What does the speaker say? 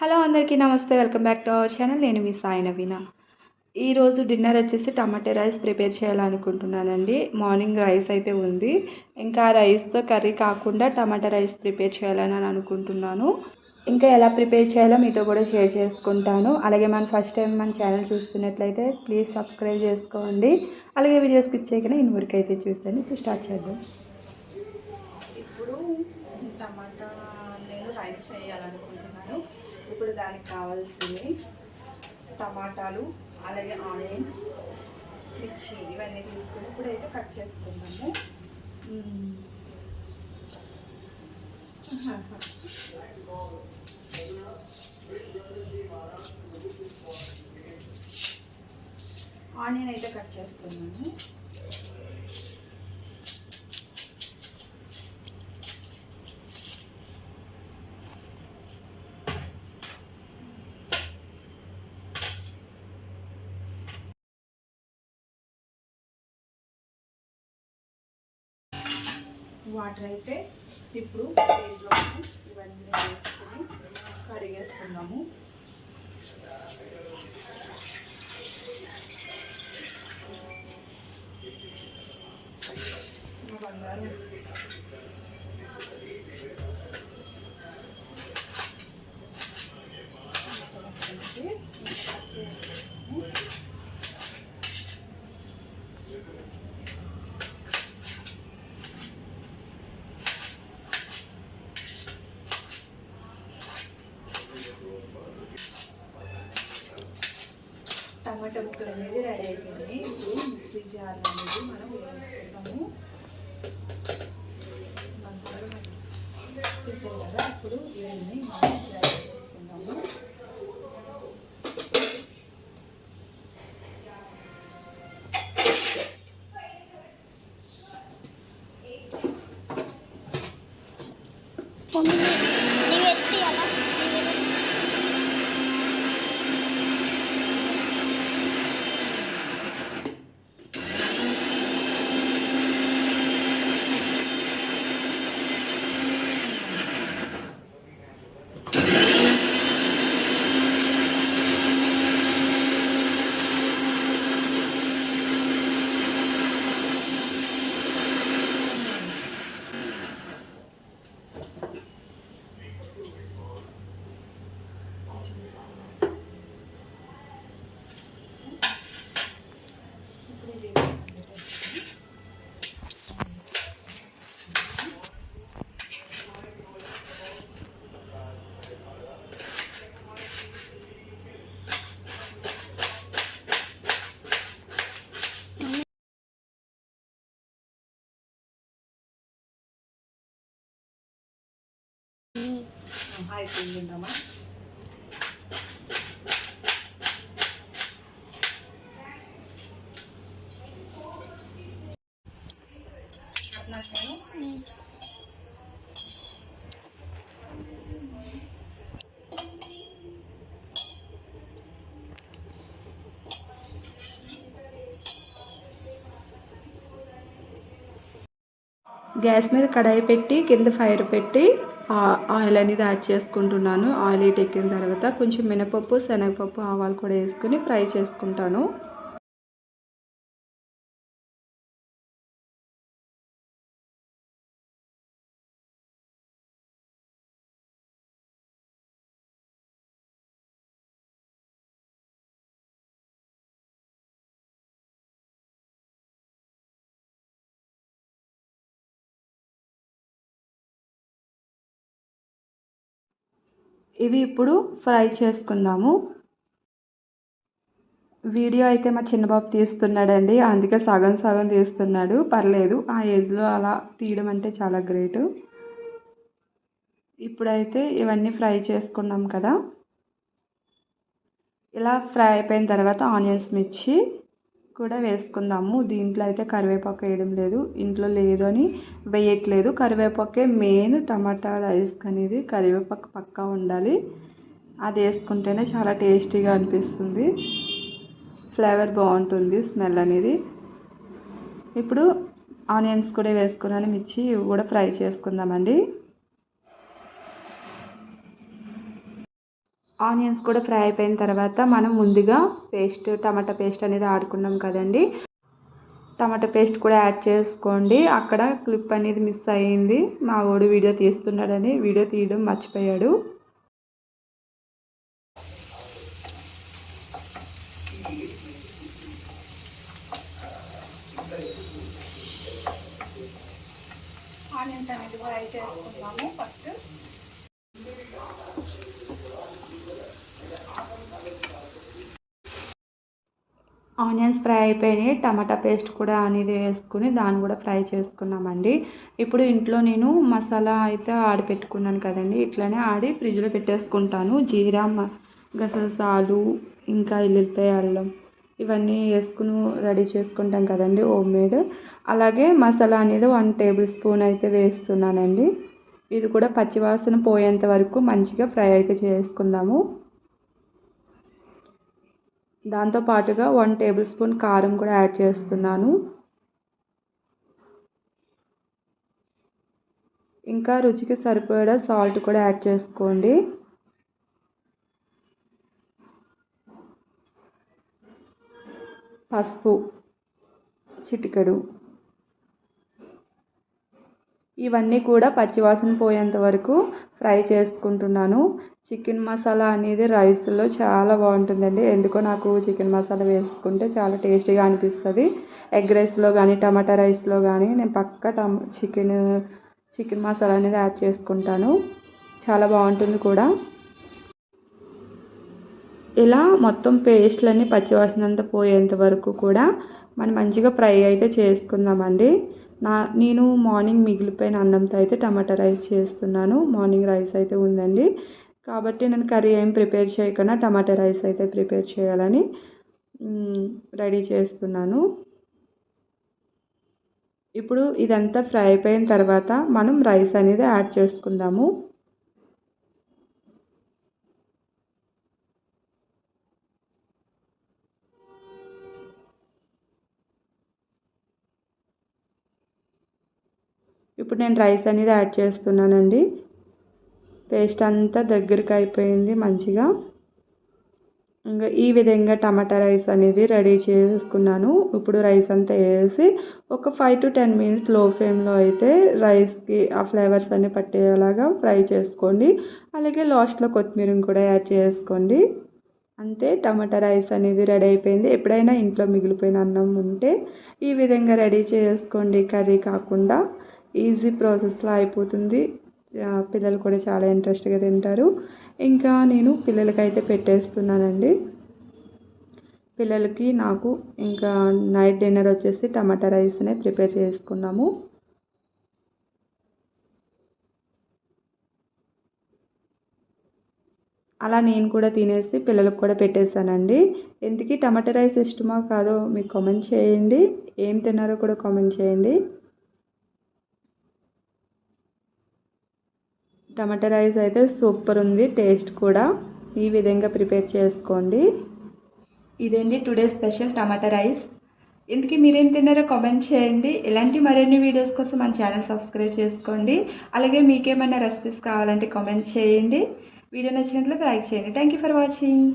Hello అందరికీ namaste welcome back to our channel. నేను మీ సాయి నవీన. ఈరోజు డిన్నర్ వచ్చేసి టమాటా రైస్ ప్రిపేర్ చేయాలనుకుంటున్నానండి. మార్నింగ్ రైస్ అయితే ఉంది. ఇంకా రైస్తో కర్రీ కాకుండా టమాటా రైస్ ప్రిపేర్ చేయాలని అనుకుంటున్నాను. ఇంకా ఎలా ప్రిపేర్ చేయాలో మీతో కూడా షేర్ చేసుకుంటాను. అలాగే మన ఫస్ట్ టైం మన ఛానల్ చూస్తున్నట్లయితే ప్లీజ్ సబ్స్క్రైబ్ చేసుకోండి. అలాగే వీడియో స్కిప్ చేయకుండా ఇన్ వరకు అయితే చూస్తాను ఇప్పుడు స్టార్ట్ చేద్దాం ఇప్పుడు టమాటా నేను రైస్ చేయాలనుకుంటున్నాను ఇప్పుడు దానికి కావాల్సింది టమాటాలు అలాగే ఆనియన్స్ మిర్చి ఇవన్నీ తీసుకుని ఇప్పుడు అయితే కట్ చేసుకుందాము. ఆనియన్ అయితే కట్ చేస్తున్నాను. వాటర్ అయితే ఇప్పుడు దీంట్లో ఇవన్నీ వేసుకొని కడిగేసుకున్నాము మా బంగారం టమాటా ముక్కలు అనేది రెడీ అయిపోయింది ఇప్పుడు మిక్సీ జార్ అనేది మనం వేసుకుంటాము. చూసారు కదా ఇప్పుడు ఇవన్నీ మనం రెడీ చేసుకుందాము మమ్మీ నీవు ఎత్తి అలా ఇప్పుడు ఇది అయిపోయిందమ్మా. అట్లా గ్యాస్ మీద కడాయి పెట్టి కింద ఫైర్ పెట్టి ఆయిల్ అనేది యాడ్ చేసుకుంటున్నాను. ఆయిల్ హీట్ ఎక్కిన తర్వాత కొంచెం మినపప్పు శనగపప్పు ఆవాలు కూడా వేసుకుని ఫ్రై చేసుకుంటాను. ఇవి ఇప్పుడు ఫ్రై చేసుకుందాము. వీడియో అయితే మా చిన్నబాబు తీస్తున్నాడండి. అందుకే సగం సగం తీస్తున్నాడు. పర్లేదు ఆ ఏజ్లో అలా తీయడం అంటే చాలా గ్రేట్ ఇప్పుడైతే ఇవన్నీ ఫ్రై చేసుకున్నాం కదా. ఇలా ఫ్రై అయిపోయిన తర్వాత ఆనియన్స్ మిర్చి కూడా వేసుకుందాము. దీంట్లో అయితే కరివేపాకు వేయడం లేదు. ఇంట్లో లేదు అని వేయట్లేదు. కరివేపాకే మెయిన్ టమాటా రైస్ అనేది కరివేపాకు పక్కా ఉండాలి. అది వేసుకుంటేనే చాలా టేస్టీగా అనిపిస్తుంది. ఫ్లేవర్ బాగుంటుంది స్మెల్ అనేది. ఇప్పుడు ఆనియన్స్ కూడా వేసుకున్నాను. మిర్చి ఇవి కూడా ఫ్రై చేసుకుందామండి. ఆనియన్స్ కూడా ఫ్రై అయిపోయిన తర్వాత మనం ముందుగా పేస్ట్ టమాటా పేస్ట్ అనేది ఆడుకున్నాం కదండి. టమాటా పేస్ట్ కూడా యాడ్ చేసుకోండి. అక్కడ క్లిప్ అనేది మిస్ అయ్యింది. మా వాడు వీడియో తీస్తున్నాడని వీడియో తీయడం మర్చిపోయాడు. ఆనియన్స్ అనేది ఫ్రై చేసుకుందాము. ఫస్ట్ ఆనియన్స్ ఫ్రై అయిపోయినాయి టమాటా పేస్ట్ కూడా అనేది వేసుకుని దాన్ని కూడా ఫ్రై చేసుకున్నామండి. ఇప్పుడు ఇంట్లో నేను మసాలా అయితే ఆడి పెట్టుకున్నాను కదండి. ఇట్లనే ఆడి ఫ్రిడ్జ్లో పెట్టేసుకుంటాను. జీరా గసాలు గసగసాలు ఇంకా ఎల్లుల్లిపాయ అల్లం ఇవన్నీ వేసుకుని రెడీ చేసుకుంటాం కదండి హోమ్ మేడ్. అలాగే మసాలా అనేది వన్ టేబుల్ స్పూన్ అయితే వేస్తున్నానండి. ఇది కూడా పచ్చివాసన పోయేంత వరకు మంచిగా ఫ్రై అయితే చేసుకుందాము. దాంతో పాటుగా వన్ టేబుల్ స్పూన్ కారం కూడా యాడ్ చేస్తున్నాను. ఇంకా రుచికి సరిపడా సాల్ట్ కూడా యాడ్ చేసుకోండి. పసుపు చిటికెడు. ఇవన్నీ కూడా పచ్చివాసన పోయేంత వరకు ఫ్రై చేసుకుంటున్నాను. చికెన్ మసాలా అనేది రైస్లో చాలా బాగుంటుందండి. ఎందుకో నాకు చికెన్ మసాలా వేసుకుంటే చాలా టేస్టీగా అనిపిస్తుంది. ఎగ్ రైస్లో కానీ టమాటా రైస్లో కానీ నేను పక్క టమ చికెన్ చికెన్ మసాలా అనేది యాడ్ చేసుకుంటాను. చాలా బాగుంటుంది కూడా. ఇలా మొత్తం పేస్ట్లన్నీ పచ్చివాసన అంతా పోయేంత వరకు కూడా మనం మంచిగా ఫ్రై అయితే చేసుకుందామండి. నా నేను మార్నింగ్ మిగిలిపోయిన అన్నంతో అయితే టమాటా రైస్ చేస్తున్నాను. మార్నింగ్ రైస్ అయితే ఉందండి. కాబట్టి నేను కర్రీ ఏం ప్రిపేర్ చేయకుండా టమాటా రైస్ అయితే ప్రిపేర్ చేయాలని రెడీ చేస్తున్నాను. ఇప్పుడు ఇదంతా ఫ్రై అయిపోయిన తర్వాత మనం రైస్ అనేది యాడ్ చేసుకుందాము. ఇప్పుడు నేను రైస్ అనేది యాడ్ చేస్తున్నానండి. పేస్ట్ అంతా దగ్గరికి అయిపోయింది మంచిగా. ఇంకా ఈ విధంగా టమాటా రైస్ అనేది రెడీ చేసుకున్నాను. ఇప్పుడు రైస్ అంతా వేసి ఒక ఫైవ్ టు టెన్ మినిట్స్లో ఫ్లేమ్లో అయితే రైస్కి ఆ ఫ్లేవర్స్ అన్ని పట్టేలాగా ఫ్రై చేసుకోండి. అలాగే లాస్ట్లో కొత్తిమీరని కూడా యాడ్ చేసుకోండి. అంతే టమాటా రైస్ అనేది రెడీ అయిపోయింది. ఎప్పుడైనా ఇంట్లో మిగిలిపోయిన అన్నం ఉంటే ఈ విధంగా రెడీ చేసుకోండి. కర్రీ కాకుండా ఈజీ ప్రాసెస్లో అయిపోతుంది. పిల్లలు కూడా చాలా ఇంట్రెస్ట్గా తింటారు. ఇంకా నేను పిల్లలకైతే పెట్టేస్తున్నానండి. పిల్లలకి నాకు ఇంకా నైట్ డిన్నర్ వచ్చేసి టమాటా రైస్నే ప్రిపేర్ చేసుకున్నాము. అలా నేను కూడా తినేసి పిల్లలకు కూడా పెట్టేశానండి. ఎందుకు టమాటా రైస్ ఇష్టమో కాదో మీకు కామెంట్ చేయండి. ఏం తిన్నారో కూడా కామెంట్ చేయండి. టమాటా రైస్ అయితే సూపర్ ఉంది టేస్ట్ కూడా. ఈ విధంగా ప్రిపేర్ చేసుకోండి. ఇదండి టుడే స్పెషల్ టమాటా రైస్? ఇంతకీ మీరేం తిన్నారో కామెంట్ చేయండి. ఇలాంటి మరిన్ని వీడియోస్ కోసం మన ఛానల్ సబ్స్క్రైబ్ చేసుకోండి. అలాగే మీకేమైనా రెసిపీస్ కావాలంటే కామెంట్ చేయండి. వీడియో నచ్చినట్లు లైక్ చేయండి. Thank you for watching